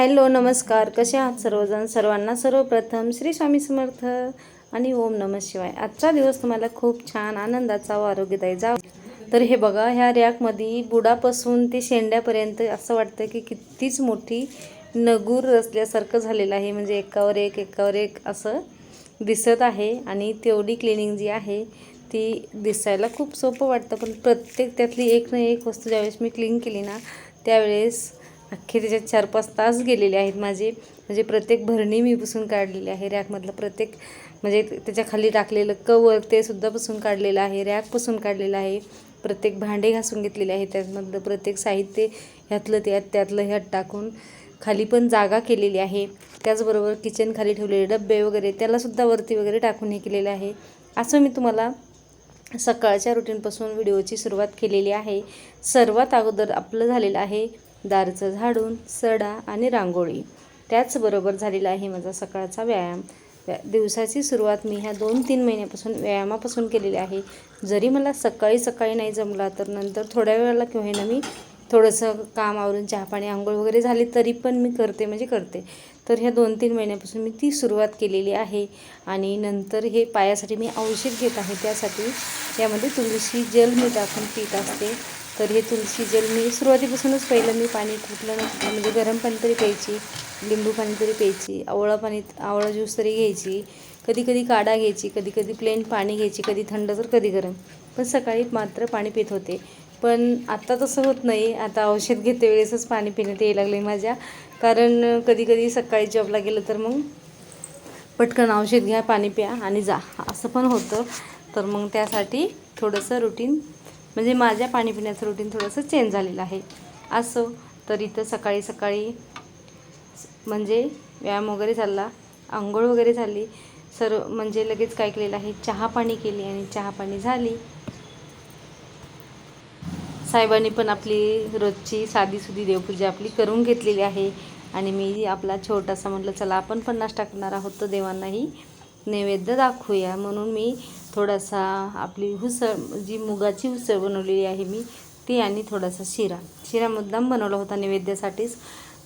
Hello नमस्कार. कसे आहात सर्वजण? सर्वांना सर्वप्रथम श्री स्वामी समर्थ आणि ओम नम शिवाय. आजचा दिवस तुम्हाला खूप छान आनंदाचा व आरोग्यदायी जाव तर हे बघा ह्या रॅकमध्ये बुडापासून ते शेंड्यापर्यंत असं वाटतं की कितीच मोठी नगूर रचल्यासारखं झालेलं आहे. म्हणजे एकावर एक एकावर एक असं दिसत आहे आणि तेवढी क्लिनिंग जी आहे ती दिसायला खूप सोपं वाटतं. पण प्रत्येक त्यातली एक ना एक वस्तू ज्यावेळेस मी क्लीन केली ना त्यावेळेस अख्खे त्याच्यात चार पाच तास गेलेले आहेत माझे. म्हणजे प्रत्येक भरणी मी पुसून काढलेली आहे. रॅकमधलं प्रत्येक म्हणजे त्याच्याखाली टाकलेलं कवर ते सुद्धा पुसून काढलेलं आहे. रॅक पुसून काढलेलं आहे. प्रत्येक भांडे घासून घेतलेले आहे त्यातमधलं प्रत्येक साहित्य ह्यातलं त्यात त्यातलं ह्यात टाकून खाली पण जागा केलेली आहे. त्याचबरोबर किचन खाली ठेवलेले डबे वगैरे त्यालासुद्धा वरती वगैरे टाकून हे केलेलं आहे. असं मी तुम्हाला सकाळच्या रुटीनपासून व्हिडिओची सुरुवात केलेली आहे. सर्वात अगोदर आपलं झालेलं आहे दारचं झाडून सडा आणि रांगोळी. त्याचबरोबर झालेला आहे माझा सकाळचा व्यायाम. व्या दिवसाची सुरुवात मी ह्या दोन तीन महिन्यापासून व्यायामापासून केलेली आहे. जरी मला सकाळी सकाळी नाही जमला तर नंतर थोड्या वेळाला किंवा ना मी थोडंसं काम आवरून चहा पाणी आंघोळ वगैरे झाली तरी पण मी करते म्हणजे करते. तर ह्या दोन तीन महिन्यापासून मी ती सुरुवात केलेली आहे. आणि नंतर हे पायासाठी मी औषध घेत आहे त्यासाठी यामध्ये तुळशी जल मी टाकून पीत असते. तर हे तुलसी जल मी सुरुवातीपासूनच पहिलं मी पाणी कुठलं ना म्हणजे गरम पाणी तरी प्यायची लिंबू पाणी तरी प्यायची आवळा पाणी आवळा ज्यूस तरी घ्यायची कधी कधी काढा घ्यायची कधी कधी प्लेन पाणी घ्यायची कधी थंड तर कधी गरम. पण सकाळी मात्र पाणी पित होते. पण आत्ता तसं होत नाही. आता औषध घेते वेळेसच पाणी पिण्यात यायला लागले माझ्या. कारण कधी कधी सकाळी जॉबला गेलं तर मग पटकन औषध घ्या पाणी प्या आणि जा. असं पण होतं. तर मग त्यासाठी थोडंसं रुटीन म्हणजे माझ्या पाणी पिण्याचं रुटीन थोडंसं चेंज झालेलं आहे. असो तर इथं सकाळी सकाळी म्हणजे व्यायाम वगैरे झाला आंघोळ वगैरे झाली सर्व म्हणजे लगेच काय केलेलं आहे चहा पाणी केली आणि चहा पाणी झाली. साहेबांनी पण आपली रोजची साधीसुधी देवपूजा आपली करून घेतलेली आहे आणि मी आपला छोटासा म्हटलं चला आपण पण नाश्ता करणार आहोत तर देवांनाही नैवेद्य दाखवूया. म्हणून मी थोडासा आपली हुसळ जी मुगाची हुसळ बनवलेली आहे मी ती आणि थोडासा शिरा. शिरा मुद्दाम बनवला होता नैवेद्यासाठीच.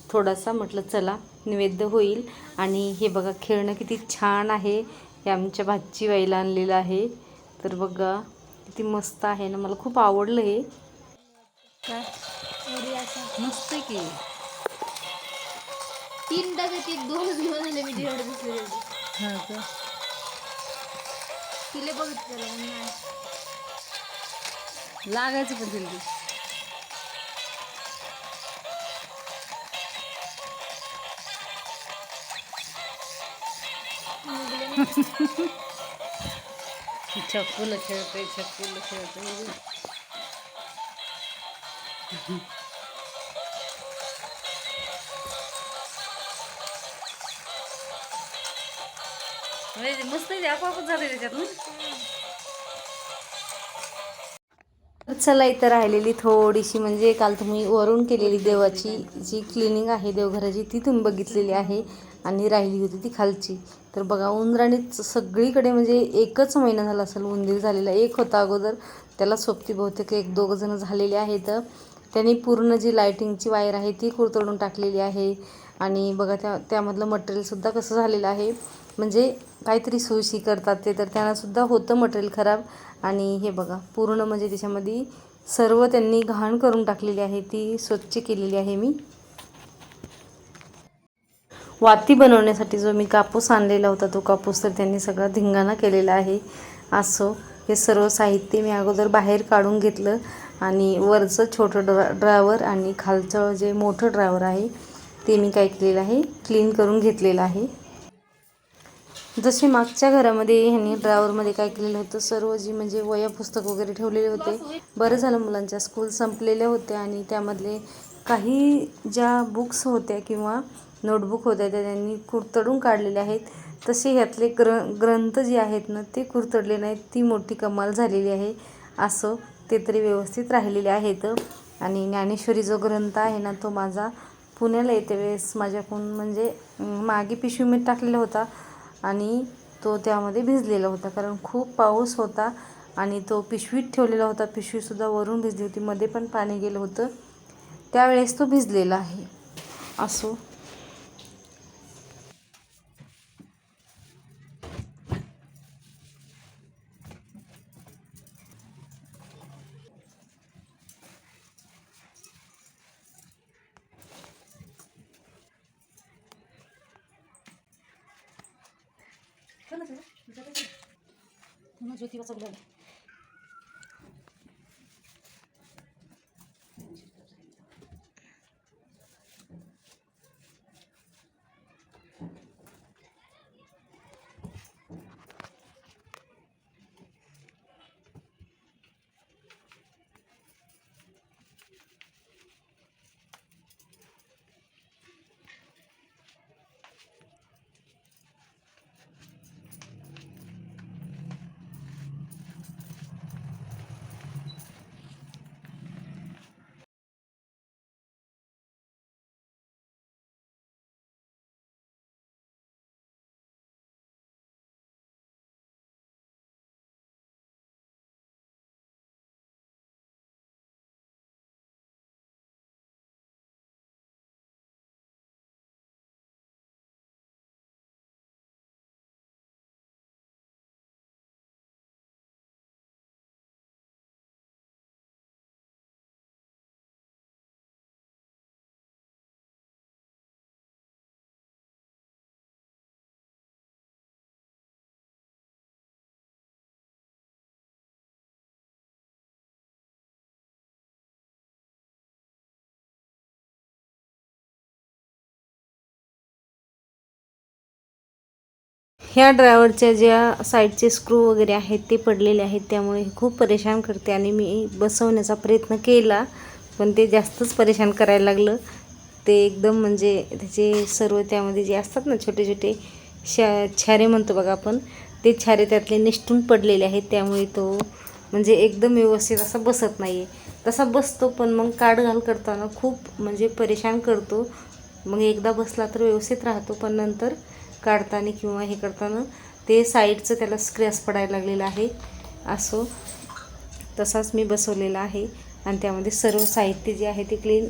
थोडासा म्हटलं चला नैवेद्य होईल. आणि हे बघा खेळणं किती छान आहे. हे आमच्या भाची बाईला आणलेलं आहे. तर बघा किती मस्त आहे ना. मला खूप आवडलं हे. मस्त की. तीन डबे ती दोन दिवस झाले मी जेवढे दिसले हां का? तिले बघितलं नाही. लागायचं पण तिला छकुलं खेळतोय छकुलं खेळतोय. म्हणजे मस्त आहे आपोआपच झाले त्याच्यातून चला इथं राहिलेली थोडीशी म्हणजे काल तुम्ही वरून केलेली देवाची जी क्लिनिंग आहे देवघराची ती तुम्ही बघितलेली आहे आणि राहिली होती ती खालची. तर बघा उंदराणीच सगळीकडे म्हणजे एकच महिना झाला असेल उंदीर झालेला एक होता अगोदर. त्याला सोबती बहुतेक एक दोघं जणं झालेले आहेत. त्यांनी पूर्ण जी लायटिंगची वायर आहे ती कुरतडून टाकलेली आहे. आणि बघा त्या त्यामधलं मटेरियलसुद्धा कसं झालेलं आहे. म्हणजे काहीतरी सुशी करतात ते तर त्यांनासुद्धा होतं मटेरियल खराब. आणि हे बघा पूर्ण म्हणजे त्याच्यामध्ये सर्व त्यांनी घाण करून टाकलेली आहे ती स्वच्छ केलेली आहे मी. वाती बनवण्यासाठी जो मी कापूस आणलेला होता तो कापूस तर त्यांनी सगळा धिंगाणा केलेला आहे. असं हे सर्व साहित्य मी अगोदर बाहेर काढून घेतलं आणि वरचं छोटं ड्रा ड्रायवर आणि खालचं जे मोठं ड्रायवर आहे ते मी काय केलेलं आहे क्लीन करून घेतलेलं आहे. जसे मागच्या घरामध्ये ह्यांनी ड्रायवरमध्ये काय केलेलं होतं सर्व जी म्हणजे वया पुस्तक वगैरे ठेवलेले होते बरं झालं मुलांच्या. स्कूल संपलेल्या होत्या आणि त्यामधले काही ज्या बुक्स होत्या किंवा नोटबुक होत्या त्या त्यांनी कुरतडून काढलेल्या आहेत. तसे ह्यातले ग्र ग्रंथ जे आहेत ना ते कुरतडले नाहीत. ती मोठी कमाल झालेली आहे. असं ते तरी व्यवस्थित राहिलेले आहेत. आणि ज्ञानेश्वरी जो ग्रंथ आहे ना तो माझा पुण्याला येते वेळेस माझ्याकडून म्हणजे मागे पिशवीमध्ये टाकलेला होता. आणि तो त्यामध्ये भिजलेला होता. कारण खूप पाऊस होता आणि तो पिशवीत ठेवलेला होता. पिशवीसुद्धा वरून भिजली होती. मध्ये पण पाणी गेलं होतं. त्यावेळेस तो भिजलेला आहे. असो. জ্যোতি বাচ্চাগুলো ह्या ड्रायव्हरच्या ज्या साईडचे स्क्रू वगैरे आहेत ते पडलेले आहेत त्यामुळे खूप परेशान करते आणि मी बसवण्याचा प्रयत्न केला पण ते जास्तच परेशान करायला लागलं. ते एकदम म्हणजे त्याचे सर्व त्यामध्ये जे असतात ना छोटे छोटे शा छारे म्हणतो बघा आपण ते छारे त्यातले निष्ठून पडलेले आहेत त्यामुळे तो म्हणजे एकदम व्यवस्थित असा बसत नाही आहे तसा बसतो पण मग काढ घाल करताना खूप म्हणजे परेशान करतो. मग एकदा बसला तर व्यवस्थित राहतो पण नंतर काढताना किंवा हे करताना ते साईडचं त्याला स्क्रॅच पडायला लागलेलं आहे. असो तसाच मी बसवलेला आहे आणि त्यामध्ये सर्व साहित्य जे आहे ते क्लीन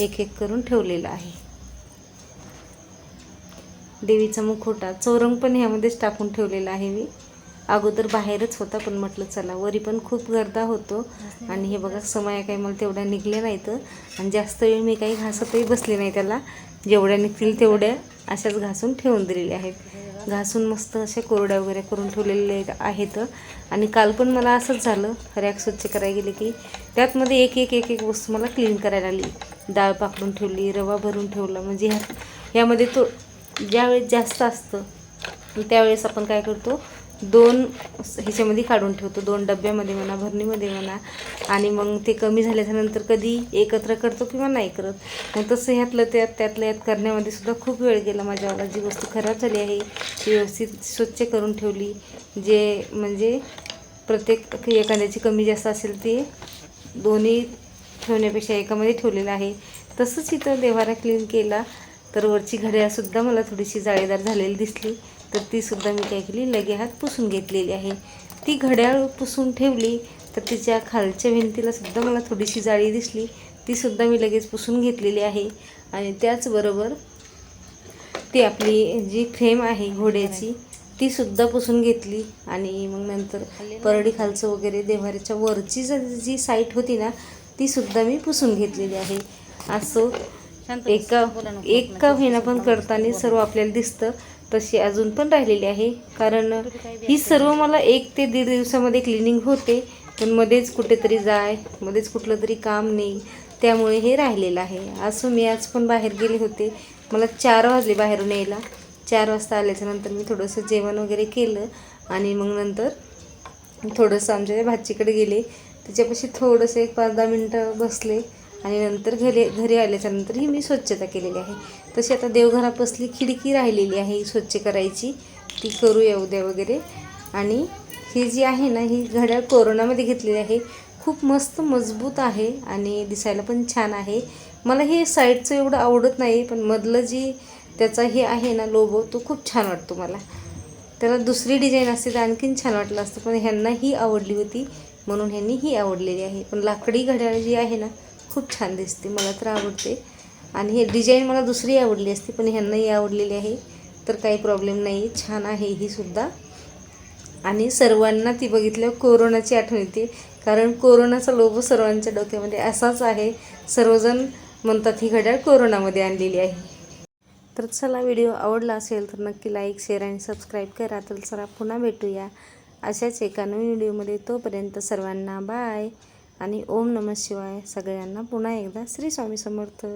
एक एक करून ठेवलेलं आहे. देवीचा मुखोटा चौरंग पण ह्यामध्येच टाकून ठेवलेला आहे मी. अगोदर बाहेरच होता पण म्हटलं चला वरी पण खूप गर्दा होतो. आणि हे बघा समया काही मला तेवढ्या निघल्या नाहीत. आणि जास्त वेळ मी काही घासतही बसले नाही त्याला. जेवढ्या निघतील तेवढ्या अशाच घासून ठेवून दिलेल्या आहेत. घासून मस्त अशा कोरड्या वगैरे करून ठेवलेले आहेत. आणि काल पण मला असंच झालं. रॅक स्वच्छ करायला गेले की त्यातमध्ये एक एक एक एक वस्तू मला क्लीन करायला आली. डाळ पाकडून ठेवली रवा भरून ठेवला. म्हणजे ह्या यामध्ये तो ज्यावेळेस जास्त असतं त्यावेळेस आपण काय करतो दोन ह्याच्यामध्ये काढून ठेवतो. दोन डब्यामध्ये म्हणा भरणीमध्ये म्हणा. आणि मग ते कमी झाल्याच्यानंतर कधी एकत्र करतो किंवा नाही करत. मग तसं ह्यातलं त्यात त्यातलं यात करण्यामध्ये सुद्धा खूप वेळ गेला माझ्यावाला जी वस्तू. खराब झाली आहे. ती व्यवस्थित स्वच्छ करून ठेवली. जे म्हणजे प्रत्येक एखाद्याची कमी जास्त असेल ती दोन्ही ठेवण्यापेक्षा एकामध्ये ठेवलेलं आहे. तसंच इथं देवारा क्लीन केला. तर वरची घड्याळसुद्धा मला थोडीशी जाळीदार झालेली दिसली. तर तीसुद्धा मी काय केली लगे हात पुसून घेतलेली आहे. ती घड्याळ पुसून ठेवली तर तिच्या खालच्या भिंतीला सुद्धा मला थोडीशी जाळी दिसली. तीसुद्धा मी लगेच पुसून घेतलेली आहे. आणि त्याचबरोबर ती आपली जी फ्रेम आहे घोड्याची ती सुद्धा पुसून घेतली. आणि मग नंतर परडी खालचं वगैरे देवाऱ्याच्या वरची जी साईट होती ना ती सुद्धा मी पुसून घेतलेली आहे. असं एका एका होईना पण करताना सर्व आपल्याला दिसतं. तशी अजून पण राहिलेली आहे. कारण ही सर्व मला एक ते दीड दिवसामध्ये क्लिनिंग होते. पण मध्येच कुठेतरी जाय मध्येच कुठलं तरी काम नाही. त्यामुळे हे राहिलेलं आहे. असं मी आज पण बाहेर गेले होते. मला चार वाजले बाहेरून यायला. चार वाजता आल्याच्यानंतर मी थोडंसं जेवण वगैरे केलं. आणि मग नंतर थोडंसं आमच्या त्या भाचीकडे गेले. त्याच्यापाशी थोडंसं एक पाच दहा मिनटं बसले. आणि नंतर घरी घरी आल्याच्यानंतरही मी स्वच्छता केलेली आहे. तशी आता देवघरापासली खिडकी राहिलेली आहे ही स्वच्छ करायची. ती करूया उद्या वगैरे. आणि ही जी आहे ना ही घड्याळ कोरोनामध्ये घेतलेली आहे. खूप मस्त मजबूत आहे आणि दिसायला पण छान आहे. मला हे साईडचं एवढं आवडत नाही पण मधलं जी त्याचा हे आहे ना लोबो तो खूप छान वाटतो मला. त्याला दुसरी डिझाईन असते तर आणखीन छान वाटलं असतं पण ह्यांना ही आवडली होती म्हणून ह्यांनी ही आवडलेली आहे. पण लाकडी घड्याळ जी आहे ना खूप छान दिसते मला तर आवडते. आणि हे डिझाईन मला दुसरी आवडली असती पण ह्यांनाही आवडलेली आहे. तर काही प्रॉब्लेम नाही छान आहे ही सुद्धा. आणि सर्वांना ती बघितल्यावर कोरोनाची आठवण येते. कारण कोरोनाचा लोभ सर्वांच्या डोक्यामध्ये असाच आहे. सर्वजण म्हणतात ही घड्याळ कोरोनामध्ये आणलेली आहे. तर चला व्हिडिओ आवडला असेल तर नक्की लाईक शेअर आणि सबस्क्राईब करा. तर चला पुन्हा भेटूया अशाच एका नवीन व्हिडिओमध्ये. तोपर्यंत सर्वांना बाय. आणि ओम नमः शिवाय सगळ्यांना पुन्हा एकदा श्री स्वामी समर्थ.